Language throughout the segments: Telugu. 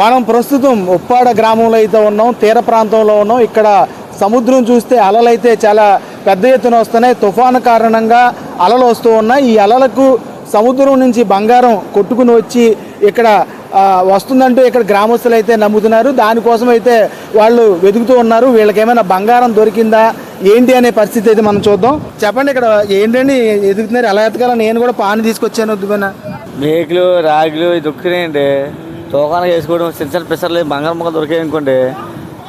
మనం ప్రస్తుతం ఉప్పాడ గ్రామంలో అయితే ఉన్నాం తీర ప్రాంతంలో ఉన్నాం. ఇక్కడ సముద్రం చూస్తే అలలు అయితే చాలా పెద్ద ఎత్తున వస్తున్నాయి. తుఫాను కారణంగా అలలు వస్తూ ఉన్నాయి. ఈ అలలకు సముద్రం నుంచి బంగారం కొట్టుకుని వచ్చి ఇక్కడ వస్తుందంటూ ఇక్కడ గ్రామస్తులు అయితే నమ్ముతున్నారు. దానికోసం అయితే వాళ్ళు వెతుకుతూ ఉన్నారు. వీళ్ళకి ఏమైనా బంగారం దొరికిందా ఏంటి అనే పరిస్థితి అయితే మనం చూద్దాం. చెప్పండి ఇక్కడ ఏంటండి ఎదుగుతున్నారు? ఎలా ఎతకాలని నేను కూడా పాని తీసుకొచ్చాను. దువ్వెన మేకులు రాగులు ఇది తోకానికి వేసుకోవడం చిన్న చిన్న పిసర్లు బంగారం మొక్కలు దొరికాయి అనుకోండి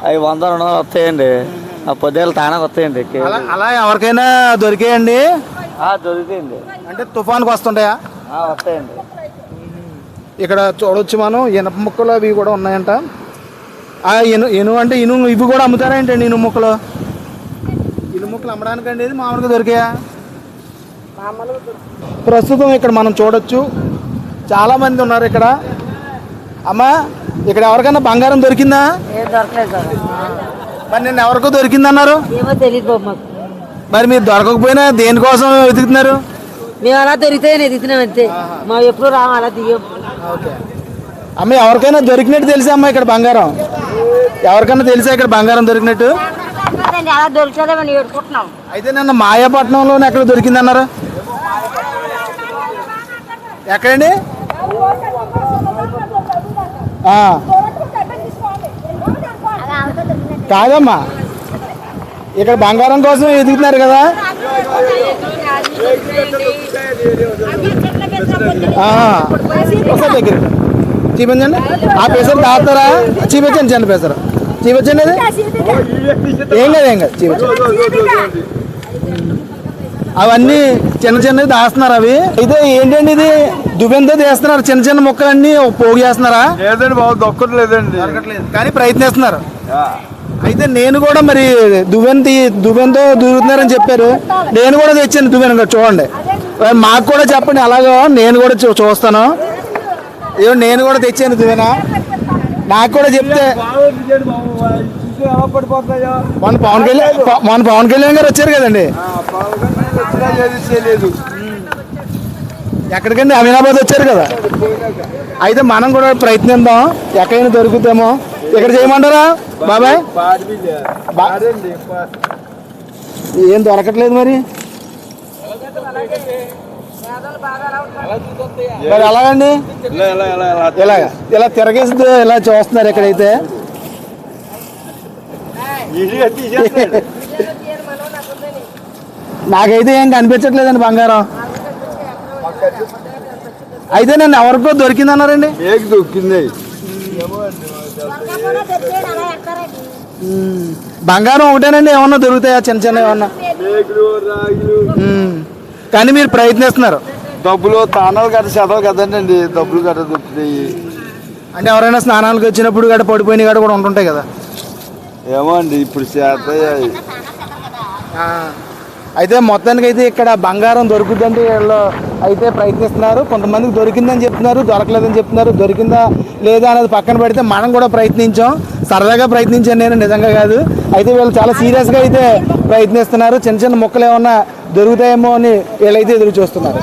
అవి వంద రెండు వందలు వస్తాయండి. ఆ పొద్దులు తానాకు వస్తాయండి. అలా అలా ఎవరికైనా దొరికాయండి? ఆ, దొరుకుతాయండి. అంటే తుఫాన్కి వస్తుంటాయా? ఆ, వస్తాయండి. ఇక్కడ చూడొచ్చు మనం ఇనుప ముక్కలు అవి కూడా ఉన్నాయంట. ఆ ఇను ఇను అంటే ఇను ఇవి కూడా అమ్ముతారా ఏంటండి ఇను ముక్కలు? ఇను ముక్కలు అమ్మడానికి అండి ఇది మామూలుగా దొరికాయా? ప్రస్తుతం ఇక్కడ మనం చూడొచ్చు. చాలా మంది ఉన్నారు ఇక్కడ. అమ్మా ఇక్కడ ఎవరికైనా బంగారం దొరికిందా? ఏం దొరకలేదు సార్ మరి నేను ఎవరికో దొరికిందన్నారు? మరి మీరు దొరకకపోయినా దేనికోసం వెతుకుతున్నారు? మేము అలా దొరికితే ఎదుగుతున్నాం అంతే. మా ఎప్పుడు రాము అలా ఓకే. అమ్మ ఎవరికైనా దొరికినట్టు తెలుసా అమ్మ ఇక్కడ బంగారం? ఎవరికైనా తెలుసా ఇక్కడ బంగారం దొరికినట్టు? అయితే నిన్న మాయాపట్నంలో ఎక్కడ దొరికిందన్నారు? ఎక్కడండి? కాదమ్మా. ఇక్కడ బంగారం కోసం ఎదుగుతున్నారు కదా. ఒకసారి దగ్గర. చూపించండి ఆ పేసరు తాగుతారా? చూపించండి చిన్న పేసరు. చూపించండి అది ఏం కాదు ఏం కాదు చూపించండి అవన్నీ చిన్న చిన్నవి దాస్తున్నారు అవి? అయితే ఏంటండి ఇది? దువ్వెంతో తీస్తున్నారు. చిన్న చిన్న ముక్కలన్నీ పోగు చేస్తున్నారా లేదండి బాబు దొక్కట్లేదండి. కానీ ప్రయత్నిస్తున్నారు. అయితే నేను కూడా మరి దువ్వెన తీ దువ్వెనతో దూరుతున్నారని చెప్పారు. నేను కూడా తెచ్చాను దువ్వెన ఇంకా చూడండి. మాకు కూడా చెప్పండి. అలాగో నేను కూడా చూ- చూస్తాను. ఏమో నేను కూడా తెచ్చాను దువ్వెన. నాకు కూడా చెప్తే మొన్న పవన్ కళ్యాణ్ మొన్న పవన్ కళ్యాణ్ గారు వచ్చారు కదండి. ఎక్కడికండి? అమీనాబాద్ వచ్చారు కదా. అయితే మనం కూడా ప్రయత్నిద్దాం. ఎక్కడైనా దొరుకుతామో. ఇక్కడ చేయమంటారా? బాబాయ్? ఏం దొరకట్లేదు మరి? మరి ఎలాగండి? ఇలా ఇలా ఇలా ఇలా ఇలాగ. ఇలా తిరగేసి ఇలా చూస్తున్నారు ఇక్కడైతే. తీసేస్తాడు. నాకైతే ఏం కనిపించట్లేదండి బంగారం. అయితే నేను ఎవరికో దొరికిందన్నారండి మేకు దొక్కింది బంగారం ఒకటేనండి ఏమన్నా దొరుకుతాయా? చిన్న చిన్న ఏమన్నా. కానీ మీరు ప్రయత్నిస్తున్నారు. డబ్బులు తానాలు గట్ట చదవాలి కదండి డబ్బులు గట్ట దొరుకుతాయి. అంటే ఎవరైనా స్నానాలకు వచ్చినప్పుడు గడ పడిపోయిన గడ కూడా ఉంటుంటాయి కదా. ఏమో అండి ఇప్పుడు చేస్తాయి అయితే మొత్తానికి అయితే ఇక్కడ బంగారం దొరుకుతుందంటే వీళ్ళు అయితే ప్రయత్నిస్తున్నారు. కొంతమందికి దొరికిందని చెప్తున్నారు దొరకలేదని చెప్తున్నారు. దొరికిందా లేదా అనేది పక్కన పెడితే మనం కూడా ప్రయత్నించాం. సరదాగా ప్రయత్నించాను నేను నిజంగా కాదు. అయితే వీళ్ళు చాలా సీరియస్గా అయితే ప్రయత్నిస్తున్నారు. చిన్న చిన్న మొక్కలు ఏమన్నా దొరుకుతాయేమో అని వీళ్ళైతే ఎదురు చూస్తున్నారు.